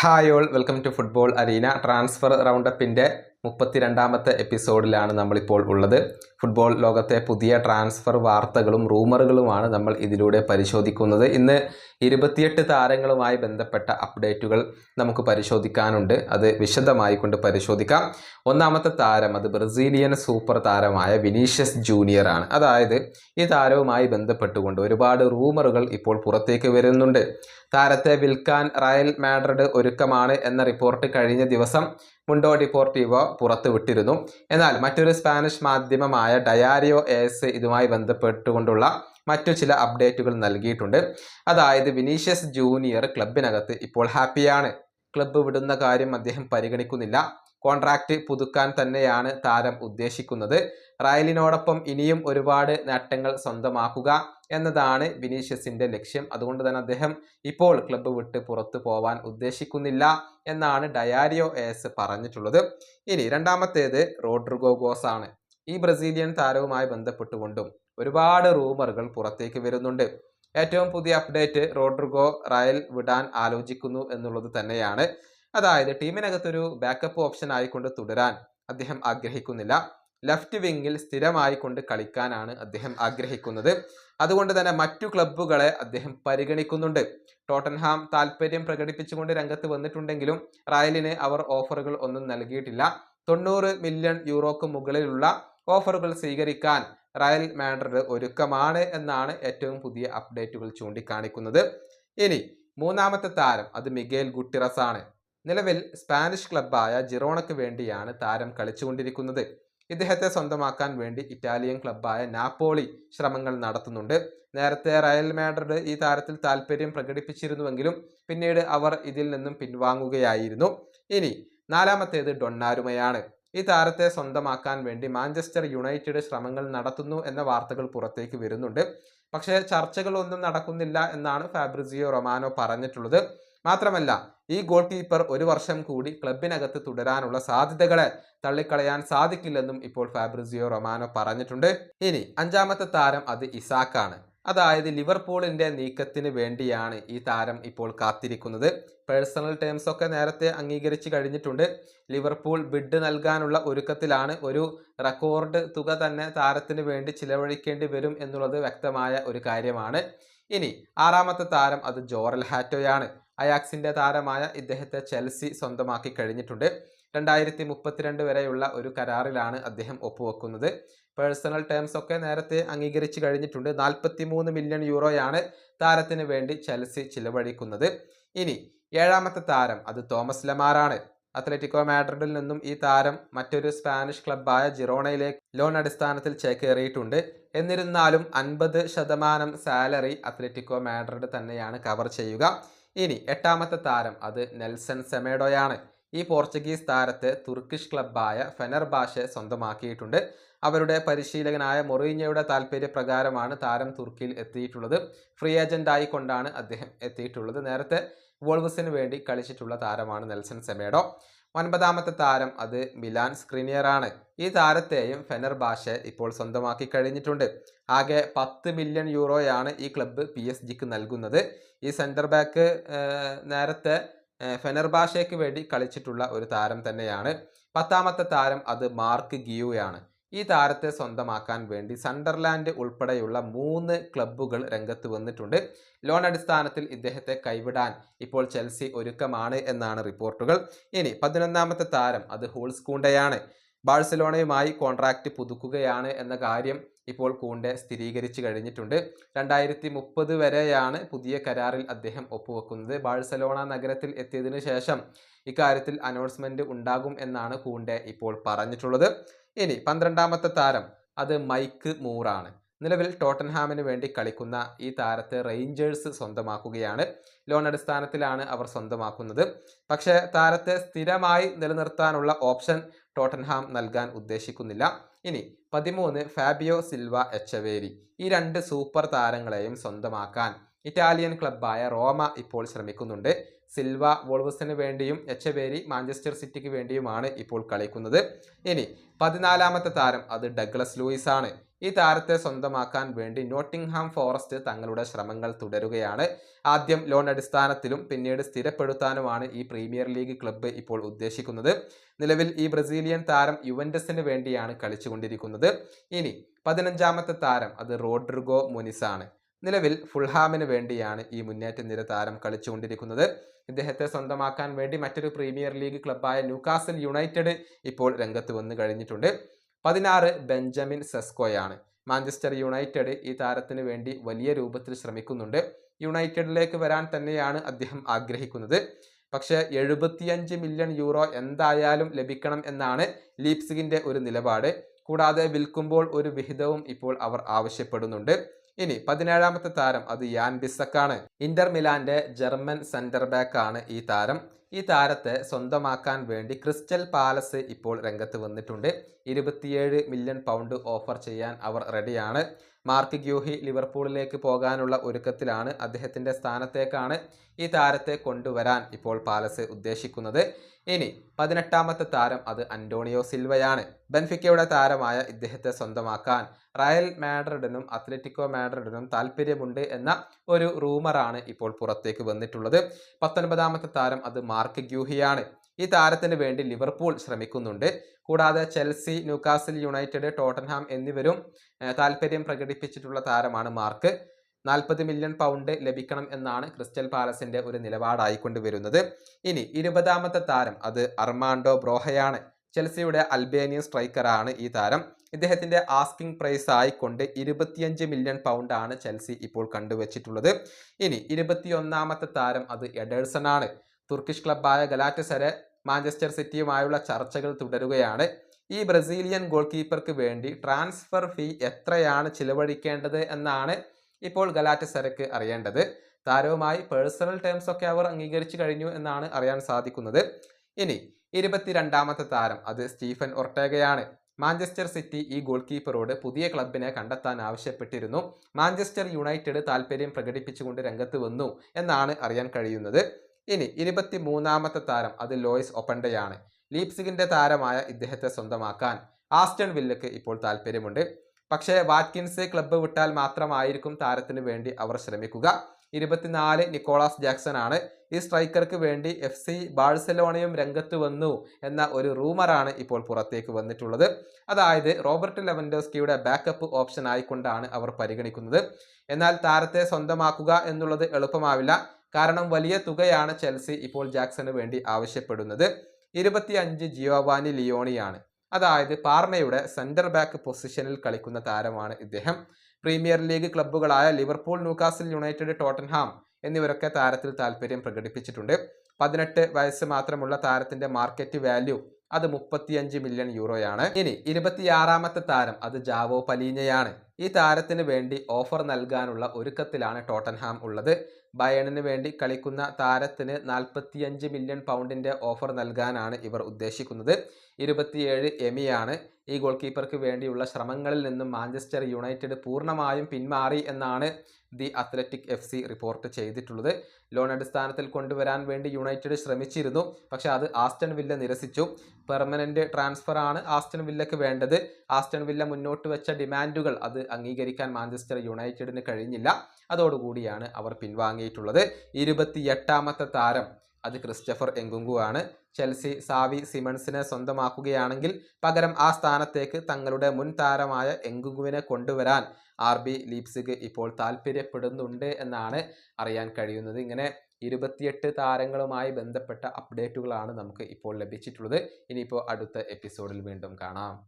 Hi all welcome to football arena. Transfer റൗണ്ടപ്പിന്റെ മുപ്പത്തിരണ്ടാമത്തെ എപ്പിസോഡിലാണ് നമ്മളിപ്പോൾ ഉള്ളത്. ഫുട്ബോൾ ലോകത്തെ പുതിയ ട്രാൻസ്ഫർ വാർത്തകളും റൂമറുകളുമാണ് നമ്മൾ ഇതിലൂടെ പരിശോധിക്കുന്നത്. ഇന്ന് ഇരുപത്തിയെട്ട് താരങ്ങളുമായി ബന്ധപ്പെട്ട അപ്ഡേറ്റുകൾ നമുക്ക് പരിശോധിക്കാനുണ്ട്. അത് വിശദമായി കൊണ്ട് പരിശോധിക്കാം. ഒന്നാമത്തെ താരം അത് ബ്രസീലിയൻ സൂപ്പർ താരമായ വിനീഷ്യസ് ജൂനിയർ ആണ്. അതായത് ഈ താരവുമായി ബന്ധപ്പെട്ടുകൊണ്ട് ഒരുപാട് റൂമറുകൾ ഇപ്പോൾ പുറത്തേക്ക് വരുന്നുണ്ട്. താരത്തെ വിൽക്കാൻ റയൽ മാഡ്രിഡ് ഒരുക്കമാണ് എന്ന റിപ്പോർട്ട് കഴിഞ്ഞ ദിവസം മുണ്ടോ ഡിപ്പോർട്ടീവോ പുറത്തുവിട്ടിരുന്നു. എന്നാൽ മറ്റൊരു സ്പാനിഷ് മാധ്യമമായ ഡയാരിയോ എസ് ഇതുമായി ബന്ധപ്പെട്ടുകൊണ്ടുള്ള മറ്റു ചില അപ്ഡേറ്റുകൾ നൽകിയിട്ടുണ്ട്. അതായത് വിനീഷ്യസ് ജൂനിയർ ക്ലബിനകത്ത് ഇപ്പോൾ ഹാപ്പിയാണ് ക്ലബ്ബ് വിടുന്ന കാര്യം അദ്ദേഹം പരിഗണിക്കുന്നില്ല. കോൺട്രാക്റ്റ് പുതുക്കാൻ തന്നെയാണ് താരം ഉദ്ദേശിക്കുന്നത്. റയലിനോടൊപ്പം ഇനിയും ഒരുപാട് നേട്ടങ്ങൾ സ്വന്തമാക്കുക എന്നതാണ് വിനീഷ്യസിന്റെ ലക്ഷ്യം. അതുകൊണ്ട് തന്നെ അദ്ദേഹം ഇപ്പോൾ ക്ലബ്ബ് വിട്ട് പുറത്തു പോവാൻ ഉദ്ദേശിക്കുന്നില്ല എന്നാണ് ഡയാരിയോ എസ് പറഞ്ഞിട്ടുള്ളത്. ഇനി രണ്ടാമത്തേത് റോഡ്രിഗോ ഗോസ് ആണ് ഈ ബ്രസീലിയൻ താരവുമായി ബന്ധപ്പെട്ടുകൊണ്ടും ഒരുപാട് റൂമറുകൾ പുറത്തേക്ക് വരുന്നുണ്ട്. ഏറ്റവും പുതിയ അപ്ഡേറ്റ് റോഡ്രിഗോ റയൽ വിടാൻ ആലോചിക്കുന്നു എന്നുള്ളത് തന്നെയാണ്. അതായത് ടീമിനകത്തൊരു ബാക്കപ്പ് ഓപ്ഷൻ ആയിക്കൊണ്ട് തുടരാൻ അദ്ദേഹം ആഗ്രഹിക്കുന്നില്ല. ലെഫ്റ്റ് വിങ്ങിൽ സ്ഥിരമായി കൊണ്ട് കളിക്കാനാണ് അദ്ദേഹം ആഗ്രഹിക്കുന്നത്. അതുകൊണ്ട് തന്നെ മറ്റു ക്ലബ്ബുകളെ അദ്ദേഹം പരിഗണിക്കുന്നുണ്ട്. ടോട്ടൻഹാം താല്പര്യം പ്രകടിപ്പിച്ചുകൊണ്ട് രംഗത്ത് വന്നിട്ടുണ്ടെങ്കിലും റയലിന് അവർ ഓഫറുകൾ ഒന്നും നൽകിയിട്ടില്ല. തൊണ്ണൂറ് മില്യൺ യൂറോക്ക് മുകളിലുള്ള ഓഫറുകൾ സ്വീകരിക്കാൻ റയൽ മാഡ്രിഡ് ഒരുക്കമാണ് എന്നാണ് ഏറ്റവും പുതിയ അപ്ഡേറ്റുകൾ ചൂണ്ടിക്കാണിക്കുന്നത്. ഇനി മൂന്നാമത്തെ താരം അത് മിഗേൽ ഗുട്ടിറസ് ആണ് നിലവിൽ സ്പാനിഷ് ക്ലബ്ബായ ജിറോണയ്ക്ക് വേണ്ടിയാണ് താരം കളിച്ചുകൊണ്ടിരിക്കുന്നത്. ഇദ്ദേഹത്തെ സ്വന്തമാക്കാൻ വേണ്ടി ഇറ്റാലിയൻ ക്ലബ്ബായ നാപ്പോളി ശ്രമങ്ങൾ നടത്തുന്നുണ്ട്. നേരത്തെ റയൽ മാഡ്രിഡ് ഈ താരത്തിൽ താല്പര്യം പ്രകടിപ്പിച്ചിരുന്നുവെങ്കിലും പിന്നീട് അവർ ഇതിൽ നിന്നും പിൻവാങ്ങുകയായിരുന്നു. ഇനി നാലാമത്തേത് ഡൊണ്ണാരുമയാണ് ഈ താരത്തെ സ്വന്തമാക്കാൻ വേണ്ടി മാഞ്ചസ്റ്റർ യുണൈറ്റഡ് ശ്രമങ്ങൾ നടത്തുന്നു എന്ന വാർത്തകൾ പുറത്തേക്ക് വരുന്നുണ്ട്. പക്ഷേ ചർച്ചകളൊന്നും നടക്കുന്നില്ല എന്നാണ് ഫാബ്രിസിയോ റൊമാനോ പറഞ്ഞിട്ടുള്ളത്. മാത്രമല്ല ഈ ഗോൾ കീപ്പർ ഒരു വർഷം കൂടി ക്ലബിനകത്ത് തുടരാനുള്ള സാധ്യതകളെ തള്ളിക്കളയാൻ സാധിക്കില്ലെന്നും ഇപ്പോൾ ഫാബ്രിസിയോ റൊമാനോ പറഞ്ഞിട്ടുണ്ട്. ഇനി അഞ്ചാമത്തെ താരം അത് ഇസാക്കാണ്. അതായത് ലിവർപൂളിന്റെ നീക്കത്തിന് വേണ്ടിയാണ് ഈ താരം ഇപ്പോൾ കാത്തിരിക്കുന്നത്. പേഴ്സണൽ ടേംസ് ഒക്കെ നേരത്തെ അംഗീകരിച്ചു കഴിഞ്ഞിട്ടുണ്ട്. ലിവർപൂൾ ബിഡ് നൽകാനുള്ള ഒരുക്കത്തിലാണ് ഒരു റെക്കോർഡ് തുക തന്നെ താരത്തിന് വേണ്ടി ചിലവഴിക്കേണ്ടി വരും എന്നുള്ളത് വ്യക്തമായ ഒരു കാര്യമാണ്. ഇനി ആറാമത്തെ താരം അത് ജോറൽ ഹാറ്റോയാണ്. അയാക്സിന്റെ താരമായ ഇദ്ദേഹത്തെ ചെൽസി സ്വന്തമാക്കി കഴിഞ്ഞിട്ടുണ്ട്. രണ്ടായിരത്തി മുപ്പത്തിരണ്ട് വരെയുള്ള ഒരു കരാറിലാണ് അദ്ദേഹം ഒപ്പുവെക്കുന്നത്. പേഴ്സണൽ ടേംസ് ഒക്കെ നേരത്തെ അംഗീകരിച്ചു കഴിഞ്ഞിട്ടുണ്ട്. നാൽപ്പത്തി മൂന്ന് മില്യൺ യൂറോയാണ് താരത്തിന് വേണ്ടി ചെൽസി ചിലവഴിക്കുന്നത്. ഇനി ഏഴാമത്തെ താരം അത് തോമസ് ലമാറാണ്. അത്ലറ്റിക്കോ മാഡ്രിഡിൽ നിന്നും ഈ താരം മറ്റൊരു സ്പാനിഷ് ക്ലബ്ബായ ജിറോണയിലേക്ക് ലോൺ അടിസ്ഥാനത്തിൽ ചേക്കേറിയിട്ടുണ്ട്. എന്നിരുന്നാലും അൻപത് ശതമാനം സാലറി അത്ലറ്റിക്കോ മാഡ്രിഡ് തന്നെയാണ് കവർ ചെയ്യുക. ഇനി എട്ടാമത്തെ താരം അത് നെൽസൺ സെമേഡോയാണ്. ഈ പോർച്ചുഗീസ് താരത്തെ തുർക്കിഷ് ക്ലബ്ബായ ഫെനർബാഷെ സ്വന്തമാക്കിയിട്ടുണ്ട്. അവരുടെ പരിശീലകനായ മൊറീഞ്ഞയുടെ താല്പര്യപ്രകാരമാണ് താരം തുർക്കിയിൽ എത്തിയിട്ടുള്ളത്. ഫ്രീ ഏജന്റ് ആയിക്കൊണ്ടാണ് അദ്ദേഹം എത്തിയിട്ടുള്ളത്. നേരത്തെ വോൾവസിന് വേണ്ടി കളിച്ചിട്ടുള്ള താരമാണ് നെൽസൺ സെമേഡോ. ഒൻപതാമത്തെ താരം അത് മിലാൻ സ്ക്രീനിയർ ആണ് ഈ താരത്തെയും ഫെനർ ബാഷെ ഇപ്പോൾ സ്വന്തമാക്കി കഴിഞ്ഞിട്ടുണ്ട്. ആകെ പത്ത് മില്യൺ യൂറോയാണ് ഈ ക്ലബ്ബ് പി എസ് ജിക്ക് നൽകുന്നത്. ഈ സെന്റർ ബാക്ക് നേരത്തെ ഫെനർ ഭാഷയ്ക്ക് വേണ്ടി കളിച്ചിട്ടുള്ള ഒരു താരം തന്നെയാണ്. പത്താമത്തെ താരം അത് മാർക്ക് ഗിയുയാണ്. ഈ താരത്തെ സ്വന്തമാക്കാൻ വേണ്ടി സണ്ടർലാൻഡ് ഉൾപ്പെടെയുള്ള മൂന്ന് ക്ലബ്ബുകൾ രംഗത്ത് വന്നിട്ടുണ്ട്. ലോൺ അടിസ്ഥാനത്തിൽ ഇദ്ദേഹത്തെ കൈവിടാൻ ഇപ്പോൾ ചെൽസി ഒരുക്കമാണ് എന്നാണ് റിപ്പോർട്ടുകൾ. ഇനി പതിനൊന്നാമത്തെ താരം അത് ഹൂൾസ് കൂണ്ടയാണ്. ബാഴ്സലോണയുമായി കോൺട്രാക്റ്റ് പുതുക്കുകയാണ് എന്ന കാര്യം ഇപ്പോൾ കൂണ്ടെ സ്ഥിരീകരിച്ചു കഴിഞ്ഞിട്ടുണ്ട്. രണ്ടായിരത്തി മുപ്പത് വരെയാണ് പുതിയ കരാറിൽ അദ്ദേഹം ഒപ്പുവെക്കുന്നത്. ബാഴ്സലോണ നഗരത്തിൽ എത്തിയതിനു ശേഷം ഇക്കാര്യത്തിൽ അനൗൺസ്മെന്റ് ഉണ്ടാകും എന്നാണ് കൂണ്ടെ ഇപ്പോൾ പറഞ്ഞിട്ടുള്ളത്. ഇനി പന്ത്രണ്ടാമത്തെ താരം അത് മൈക്ക് മൂറാണ്. നിലവിൽ ടോട്ടൻഹാമിന് വേണ്ടി കളിക്കുന്ന ഈ താരത്തെ റേഞ്ചേഴ്സ് സ്വന്തമാക്കുകയാണ്. ലോൺ അടിസ്ഥാനത്തിലാണ് അവർ സ്വന്തമാക്കുന്നത്. പക്ഷേ താരത്തെ സ്ഥിരമായി നിലനിർത്താനുള്ള ഓപ്ഷൻ ടോട്ടൻഹാം നൽകാൻ ഉദ്ദേശിക്കുന്നില്ല. ഇനി പതിമൂന്ന് ഫാബിയോ സിൽവ എച്ചവേരി ഈ രണ്ട് സൂപ്പർ താരങ്ങളെയും സ്വന്തമാക്കാൻ ഇറ്റാലിയൻ ക്ലബ്ബായ റോമ ഇപ്പോൾ ശ്രമിക്കുന്നുണ്ട്. സിൽവ വോൾവസിന് വേണ്ടിയും എച്ചവേരി മാഞ്ചസ്റ്റർ സിറ്റിക്ക് വേണ്ടിയുമാണ് ഇപ്പോൾ കളിക്കുന്നത്. ഇനി പതിനാലാമത്തെ താരം അത് ഡഗ്ലസ് ലൂയിസ് ആണ്. ഈ താരത്തെ സ്വന്തമാക്കാൻ വേണ്ടി നോട്ടിംഗ്ഹാം ഫോറസ്റ്റ് തങ്ങളുടെ ശ്രമങ്ങൾ തുടരുകയാണ്. ആദ്യം ലോൺ അടിസ്ഥാനത്തിലും പിന്നീട് സ്ഥിരപ്പെടുത്താനുമാണ് ഈ പ്രീമിയർ ലീഗ് ക്ലബ്ബ് ഇപ്പോൾ ഉദ്ദേശിക്കുന്നത്. നിലവിൽ ഈ ബ്രസീലിയൻ താരം യുവൻഡസിന് വേണ്ടിയാണ് കളിച്ചുകൊണ്ടിരിക്കുന്നത്. ഇനി പതിനഞ്ചാമത്തെ താരം അത് റോഡ്രിഗോ മുനിസാണ് നിലവിൽ ഫുൾഹാമിന് വേണ്ടിയാണ് ഈ മുന്നേറ്റ നിര താരം കളിച്ചുകൊണ്ടിരിക്കുന്നത്. ഇദ്ദേഹത്തെ സ്വന്തമാക്കാൻ വേണ്ടി മറ്റൊരു പ്രീമിയർ ലീഗ് ക്ലബ്ബായ ന്യൂകാസൽ യുണൈറ്റഡ് ഇപ്പോൾ രംഗത്ത് വന്നു കഴിഞ്ഞിട്ടുണ്ട്. പതിനാറ് ബെഞ്ചമിൻ സെസ്കോയാണ്. മാഞ്ചസ്റ്റർ യുണൈറ്റഡ് ഈ താരത്തിന് വേണ്ടി വലിയ രൂപത്തിൽ ശ്രമിക്കുന്നുണ്ട്. യുണൈറ്റഡിലേക്ക് വരാൻ തന്നെയാണ് അദ്ദേഹം ആഗ്രഹിക്കുന്നത്. പക്ഷേ എഴുപത്തിയഞ്ച് മില്യൺ യൂറോ എന്തായാലും ലഭിക്കണം എന്നാണ് ലീപ്സിഗിന്റെ ഒരു നിലപാട്. കൂടാതെ വിൽക്കുമ്പോൾ ഒരു വിഹിതവും ഇപ്പോൾ അവർ ആവശ്യപ്പെടുന്നുണ്ട്. ഇനി പതിനേഴാമത്തെ താരം അത് യാൻ ബിസക്കാണ് ഇന്റർ മിലാന്റെ ജർമ്മൻ സെന്റർ ബാക്ക് ആണ് ഈ താരം. ഈ താരത്തെ സ്വന്തമാക്കാൻ വേണ്ടി ക്രിസ്റ്റൽ പാലസ് ഇപ്പോൾ രംഗത്ത് വന്നിട്ടുണ്ട്. ഇരുപത്തിയേഴ് മില്യൺ പൗണ്ട് ഓഫർ ചെയ്യാൻ അവർ റെഡിയാണ് മാർക്ക് ഗ്യൂഹി ലിവർപൂളിലേക്ക് പോകാനുള്ള ഒരുക്കത്തിലാണ് അദ്ദേഹത്തിന്റെ സ്ഥാനത്തേക്കാണ് ഈ താരത്തെ കൊണ്ടുവരാൻ ഇപ്പോൾ പാലസ് ഉദ്ദേശിക്കുന്നത്. ഇനി പതിനെട്ടാമത്തെ താരം അത് അന്റോണിയോ സിൽവയാണ്. ബെൻഫിക്കയുടെ താരമായ ഇദ്ദേഹത്തെ സ്വന്തമാക്കാൻ റയൽ മാഡ്രിഡിനും അത്ലറ്റിക്കോ മാഡ്രിഡിനും താല്പര്യമുണ്ട് എന്ന ഒരു റൂമറാണ് ഇപ്പോൾ പുറത്തേക്ക് വന്നിട്ടുള്ളത്. പത്തൊൻപതാമത്തെ താരം അത് മാർക്ക് ഗ്യൂഹിയാണ്. ഈ താരത്തിന് വേണ്ടി ലിവർപൂൾ ശ്രമിക്കുന്നുണ്ട്. കൂടാതെ ചെൽസി ന്യൂക്കാസിൽ യുണൈറ്റഡ് ടോട്ടൻഹാം എന്നിവരും താല്പര്യം പ്രകടിപ്പിച്ചിട്ടുള്ള താരമാണ് മാർക്ക്. നാൽപ്പത് മില്യൺ പൗണ്ട് ലഭിക്കണം എന്നാണ് ക്രിസ്റ്റൽ പാലസിന്റെ ഒരു നിലപാടായിക്കൊണ്ട് വരുന്നത്. ഇനി ഇരുപതാമത്തെ താരം അത് അർമാൻഡോ ബ്രോഹയാണ്. ചെൽസിയുടെ അൽബേനിയൻ സ്ട്രൈക്കറാണ് ഈ താരം. ഇദ്ദേഹത്തിന്റെ ആസ്കിംഗ് പ്രൈസ് ആയിക്കൊണ്ട് ഇരുപത്തിയഞ്ച് മില്യൺ പൗണ്ട് ആണ് ചെൽസി ഇപ്പോൾ കണ്ടുവച്ചിട്ടുള്ളത്. ഇനി ഇരുപത്തിയൊന്നാമത്തെ താരം അത് എഡേഴ്സൺ ആണ് തുർക്കിഷ് ക്ലബായ ഗലാറ്റസരെ മാഞ്ചസ്റ്റർ സിറ്റിയുമായുള്ള ചർച്ചകൾ തുടരുകയാണ്. ഈ ബ്രസീലിയൻ ഗോൾ കീപ്പർക്ക് വേണ്ടി ട്രാൻസ്ഫർ ഫീ എത്രയാണ് ചിലവഴിക്കേണ്ടത് എന്നാണ് ഇപ്പോൾ ഗലാറ്റസരക്ക് അറിയേണ്ടത്. താരവുമായി പേഴ്സണൽ ടേംസ് ഒക്കെ അവർ അംഗീകരിച്ചു കഴിഞ്ഞു എന്നാണ് അറിയാൻ സാധിക്കുന്നത്. ഇനി ഇരുപത്തിരണ്ടാമത്തെ താരം അത് സ്റ്റീഫൻ ഒർട്ടേഗയാണ്. മാഞ്ചസ്റ്റർ സിറ്റി ഈ ഗോൾ കീപ്പറോട് പുതിയ ക്ലബിനെ കണ്ടെത്താൻ ആവശ്യപ്പെട്ടിരുന്നു. മാഞ്ചസ്റ്റർ യുണൈറ്റഡ് താല്പര്യം പ്രകടിപ്പിച്ചുകൊണ്ട് രംഗത്ത് വന്നു എന്നാണ് അറിയാൻ കഴിയുന്നത്. ഇനി ഇരുപത്തി മൂന്നാമത്തെ താരം അത് ലോയിസ് ഒപ്പണ്ടയാണ്. ലീപ്സിഗിന്റെ താരമായ ഇദ്ദേഹത്തെ സ്വന്തമാക്കാൻ ആസ്റ്റൺ വില്ലക്ക് ഇപ്പോൾ താല്പര്യമുണ്ട്. പക്ഷേ വാറ്റ്കിൻസ് ക്ലബ്ബ് വിട്ടാൽ മാത്രമായിരിക്കും താരത്തിന് വേണ്ടി അവർ ശ്രമിക്കുക. ഇരുപത്തിനാല് നിക്കോളാസ് ജാക്സൺ ആണ് ഈ സ്ട്രൈക്കർക്ക് വേണ്ടി എഫ് സി ബാഴ്സലോണയും രംഗത്ത് വന്നു എന്ന ഒരു റൂമറാണ് ഇപ്പോൾ പുറത്തേക്ക് വന്നിട്ടുള്ളത്. അതായത് റോബർട്ട് ലെവൻഡോസ്കിയുടെ ബാക്കപ്പ് ഓപ്ഷൻ ആയിക്കൊണ്ടാണ് അവർ പരിഗണിക്കുന്നത്. എന്നാൽ താരത്തെ സ്വന്തമാക്കുക എന്നുള്ളത് എളുപ്പമാവില്ല. കാരണം വലിയ തുകയാണ് ചെൽസി ഇപ്പോൾ ജാക്സന് വേണ്ടി ആവശ്യപ്പെടുന്നത്. ഇരുപത്തിയഞ്ച് ജിയോവാനി ലിയോണിയാണ്. അതായത് പാർമയുടെ സെന്റർ ബാക്ക് പൊസിഷനിൽ കളിക്കുന്ന താരമാണ് ഇദ്ദേഹം. പ്രീമിയർ ലീഗ് ക്ലബ്ബുകളായ ലിവർപൂൾ ന്യൂകാസിൽ യുണൈറ്റഡ് ടോട്ടൻഹാം എന്നിവരൊക്കെ താരത്തിൽ താല്പര്യം പ്രകടിപ്പിച്ചിട്ടുണ്ട്. പതിനെട്ട് വയസ്സ് മാത്രമുള്ള താരത്തിന്റെ മാർക്കറ്റ് വാല്യൂ അത് മുപ്പത്തിയഞ്ച് മില്യൺ യൂറോയാണ് ഇനി ഇരുപത്തിയാറാമത്തെ താരം അത് ജാവോ പലീഞ്ഞയാണ് ഈ താരത്തിന് വേണ്ടി ഓഫർ നൽകാനുള്ള ഒരുക്കത്തിലാണ് ടോട്ടൻഹാം ഉള്ളത്. ബയണിന് വേണ്ടി കളിക്കുന്ന താരത്തിന് നാൽപ്പത്തിയഞ്ച് മില്യൺ പൗണ്ടിന്റെ ഓഫർ നൽകാനാണ് ഇവർ ഉദ്ദേശിക്കുന്നത്. ഇരുപത്തിയേഴ് എമിയാണ്. ഈ ഗോൾ കീപ്പർക്ക് വേണ്ടിയുള്ള ശ്രമങ്ങളിൽ നിന്നും മാഞ്ചസ്റ്റർ യുണൈറ്റഡ് പൂർണമായും പിന്മാറി എന്നാണ് the Athletic F C report ചെയ്തിട്ടുള്ളത്. ലോൺ അടിസ്ഥാനത്തിൽ കൊണ്ടുവരാൻ വേണ്ടി യുണൈറ്റഡ് ശ്രമിച്ചിരുന്നു. പക്ഷേ അത് ആസ്റ്റൺ വില്ല നിരസിച്ചു. പെർമനന്റ് ട്രാൻസ്ഫറാണ് ആസ്റ്റൺ വില്ലക്ക് വേണ്ടത്. ആസ്റ്റൺ വില്ല മുന്നോട്ട് വെച്ച ഡിമാൻഡുകൾ അത് അംഗീകരിക്കാൻ മാഞ്ചസ്റ്റർ യുണൈറ്റഡിന് കഴിഞ്ഞില്ല. അതോടുകൂടിയാണ് അവർ പിൻവാങ്ങിയിട്ടുള്ളത്. ഇരുപത്തിയെട്ടാമത്തെ താരം അത് ക്രിസ്റ്റഫർ എങ്കുങ്കു ആണ് ചെൽസി സാവി സിമൺസിനെ സ്വന്തമാക്കുകയാണെങ്കിൽ പകരം ആ സ്ഥാനത്തേക്ക് തങ്ങളുടെ മുൻ താരമായ എങ്കുങ്കുവിനെ കൊണ്ടുവരാൻ ആർ ബി ലീപ്സിഗ് ഇപ്പോൾ താല്പര്യപ്പെടുന്നുണ്ട് എന്നാണ് അറിയാൻ കഴിയുന്നത്. ഇങ്ങനെ ഇരുപത്തിയെട്ട് താരങ്ങളുമായി ബന്ധപ്പെട്ട അപ്ഡേറ്റുകളാണ് നമുക്ക് ഇപ്പോൾ ലഭിച്ചിട്ടുള്ളത്. ഇനിയിപ്പോൾ അടുത്ത എപ്പിസോഡിൽ വീണ്ടും കാണാം.